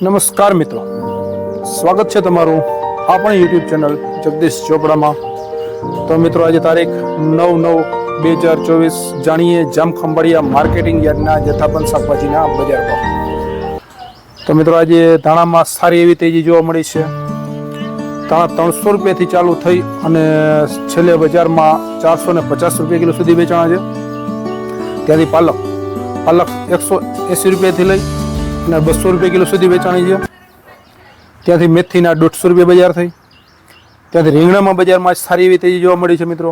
નમસ્કાર મિત્રો. સ્વાગત છે તમારું આપણી યુટ્યુબ ચેનલ જગદીશ ચોપડામાં. તો મિત્રો, આજે તારીખ નવ નવ બે હજાર ચોવીસ જાણીએ જામખંભાળિયા માર્કેટિંગ યાર્ડના જથ્થાબંધ શાકભાજીના બજાર ભાવ. તો મિત્રો, આજે ધાણામાં સારી એવી તેજી જોવા મળી છે. ધાણા ત્રણસો રૂપિયાથી ચાલુ થઈ અને છેલ્લે બજારમાં ચારસો ને પચાસ રૂપિયા કિલો સુધી વેચાણા છે. ત્યાંથી પાલક પાલક એકસો એંસી રૂપિયાથી લઈ અને બસો રૂપિયા કિલો સુધી વેચાણી છે. ત્યાંથી મેથીના દોઢસો રૂપિયા બજાર થઈ. ત્યાંથી રીંગણામાં બજારમાં સારી એવી તેજી જોવા મળી છે મિત્રો.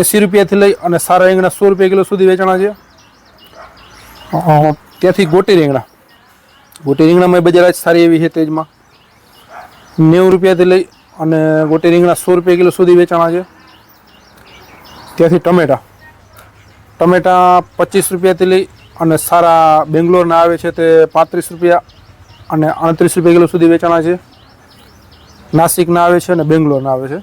એંસી રૂપિયાથી લઈ અને સારા રીંગણા સો રૂપિયા કિલો સુધી વેચાણા છે. ત્યાંથી ગોટી રીંગણા. ગોટી રીંગણામાં બજાર આજ સારી એવી છે તેજમાં. નેવું રૂપિયાથી લઈ અને ગોટી રીંગણા સો રૂપિયા કિલો સુધી વેચાણા છે. ત્યાંથી ટમેટા. ટમેટા પચીસ રૂપિયાથી લઈ અને સારા બેંગ્લોરના આવે છે તે પાંત્રીસ રૂપિયા અને અડત્રીસ રૂપિયા કિલો સુધી વેચાણા છે. નાસિકના આવે છે અને બેંગ્લોરના આવે છે.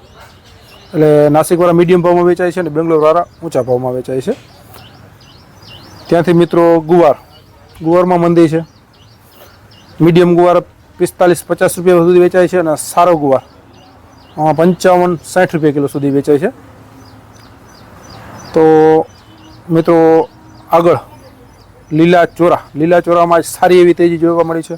એટલે નાસિકવાળા મીડિયમ ભાવમાં વેચાય છે અને બેંગ્લોરવાળા ઊંચા ભાવમાં વેચાય છે. ત્યાંથી મિત્રો ગુવાર. ગુવારમાં મંદી છે. મીડિયમ ગુવાર પિસ્તાલીસ પચાસ રૂપિયા સુધી વેચાય છે અને સારો ગુવાર. પંચાવન સાઠ રૂપિયા કિલો સુધી વેચાય છે. તો મિત્રો આગળ લીલા ચોરા લીલા ચોરામાં સારી એવી તેજી જોવા મળી છે.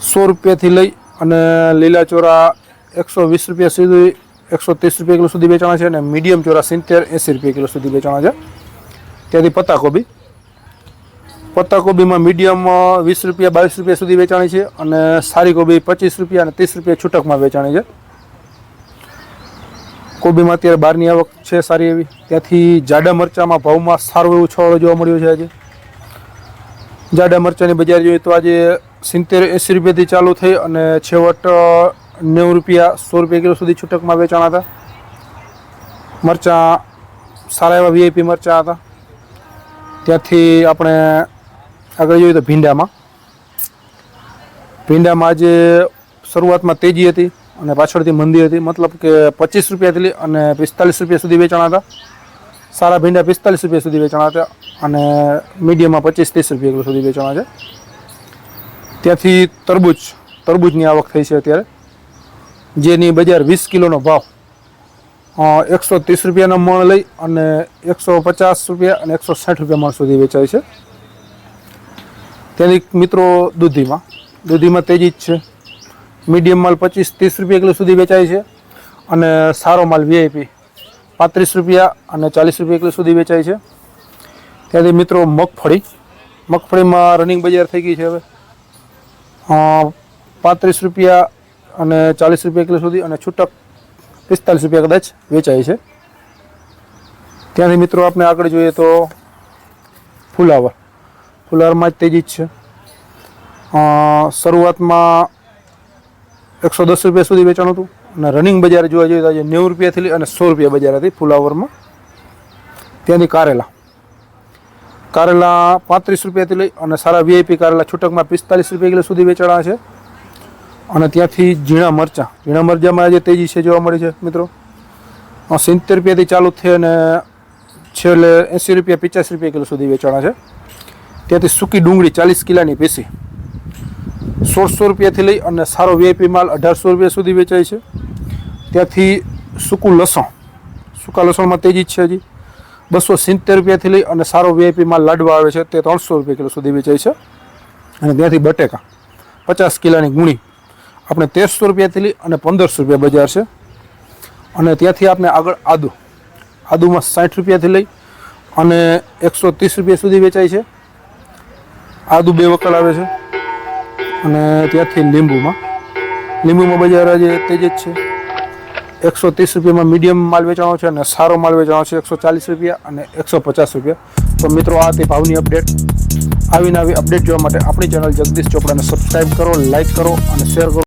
સો રૂપિયાથી લઈ અને લીલા ચોરા એકસો વીસ રૂપિયા સુધી, એકસો ત્રીસ રૂપિયા કિલો સુધી વેચાણા છે અને મીડિયમ ચોરા સિત્તેર, એંસી રૂપિયા કિલો સુધી વેચાણા છે. ત્યાંથી પત્તાકોબી. પત્તાકોબીમાં મીડિયમ વીસ રૂપિયા, બાવીસ રૂપિયા સુધી વેચાણી છે અને સારી કોબી પચીસ રૂપિયા અને ત્રીસ રૂપિયા છૂટકમાં વેચાણી છે. કોબીમાં અત્યારે બહારની આવક છે સારી એવી. ત્યાંથી જાડા મરચામાં ભાવમાં સારું એવું છોડ જોવા મળ્યું છે આજે. જાડા મરચાંની બજાર જોઈએ તો આજે સિત્તેર એંસી રૂપિયાથી ચાલુ થઈ અને છેવટ નેવું રૂપિયા સો રૂપિયા કિલો સુધી છૂટકમાં વેચાણા હતા. મરચાં સારા એવા વીઆઈપી મરચાં હતા. ત્યાંથી આપણે આગળ જોઈએ તો ભીંડામાં. ભીંડામાં આજે શરૂઆતમાં તેજી હતી અને પાછળથી મંદી હતી. મતલબ કે પચીસ રૂપિયાથી અને પિસ્તાલીસ રૂપિયા સુધી વેચાણ હતા. સારા ભીંડા પિસ્તાલીસ રૂપિયા સુધી વેચાણ હતા. અને મીડિયમમાં પચીસ ત્રીસ રૂપિયા કિલો સુધી વેચાણા છે. ત્યાંથી તરબૂચ, તરબૂચની આવક થઈ છે અત્યારે. જેની બજાર વીસ કિલોનો ભાવ એકસો ત્રીસ રૂપિયાનો મણ લઈ અને એકસો પચાસ રૂપિયા અને એકસો સાઠ રૂપિયા મણ સુધી વેચાય છે. ત્યાંથી મિત્રો દૂધીમાં દૂધીમાં તેજી જ છે. મીડિયમ માલ પચીસ ત્રીસ રૂપિયા કિલો સુધી વેચાય છે અને સારો માલ વીઆઈપી પાંત્રીસ રૂપિયા અને ચાલીસ રૂપિયા કિલો સુધી વેચાય છે. ત્યાંથી મિત્રો મગફળી. મગફળીમાં રનિંગ બજાર થઈ ગઈ છે હવે. પાંત્રીસ રૂપિયા અને ચાલીસ રૂપિયા કિલો સુધી અને છૂટક પિસ્તાલીસ રૂપિયા કદાચ વેચાય છે. ત્યાંથી મિત્રો આપણે આગળ જોઈએ તો ફુલાવર. ફુલાવરમાં જ તેજી જ છે. શરૂઆતમાં એકસો દસ રૂપિયા સુધી વેચાણ હતું અને રનિંગ બજાર જોવા જોઈએ તો આજે નેવું રૂપિયાથી અને સો રૂપિયા બજાર હતી ફુલાવરમાં. ત્યાંથી કારેલા. કારેલા પાંત્રીસ રૂપિયાથી લઈ અને સારા વીઆઈપી કારેલા છૂટકમાં પિસ્તાલીસ રૂપિયા કિલો સુધી વેચાણા છે. અને ત્યાંથી ઝીણા મરચાં. ઝીણા મરચાંમાં આજે તેજી છે જોવા મળી છે, મિત્રો. સિત્તેર રૂપિયાથી ચાલુ થઈ અને છેલ્લે એંસી રૂપિયા પચાસ રૂપિયા કિલો સુધી વેચાણા છે. ત્યાંથી સૂકી ડુંગળી ચાલીસ કિલાની પીસી સોળસો રૂપિયાથી લઈ અને સારો વીઆઈપી માલ અઢારસો રૂપિયા સુધી વેચાય છે. ત્યાંથી સૂકું લસણ. સૂકા લસણમાં તેજી છે હજી. બસો સિત્તેર રૂપિયાથી લઈ અને સારો વીઆઈપી માલ લાડવા આવે છે તે ત્રણસો રૂપિયા કિલો સુધી વેચાય છે. અને ત્યાંથી બટેકા, પચાસ કિલાની ગુણી, આપણે તેરસો રૂપિયાથી લઈ અને પંદરસો રૂપિયા બજાર છે. અને ત્યાંથી આપણે આગળ આદુ, આદુમાં સાઠ રૂપિયાથી લઈ અને એકસો ત્રીસ રૂપિયા સુધી વેચાય છે. આદુ બે વકલ આવે છે. અને ત્યાંથી લીંબુમાં લીંબુમાં બજાર આજે તેજ જ છે. એકસો ત્રીસ રૂપિયામાં મીડિયમ માલ વેચાણો છે અને સારો માલ વેચાણો છે એકસો ચાલીસ રૂપિયા અને એકસો પચાસ રૂપિયા. તો મિત્રો, આ તે ભાવની અપડેટ. આવીને આવી અપડેટ જોવા માટે આપણી ચેનલ જગદીશ ચોપડાને સબસ્ક્રાઈબ કરો લાઇક કરો અને શેર કરો.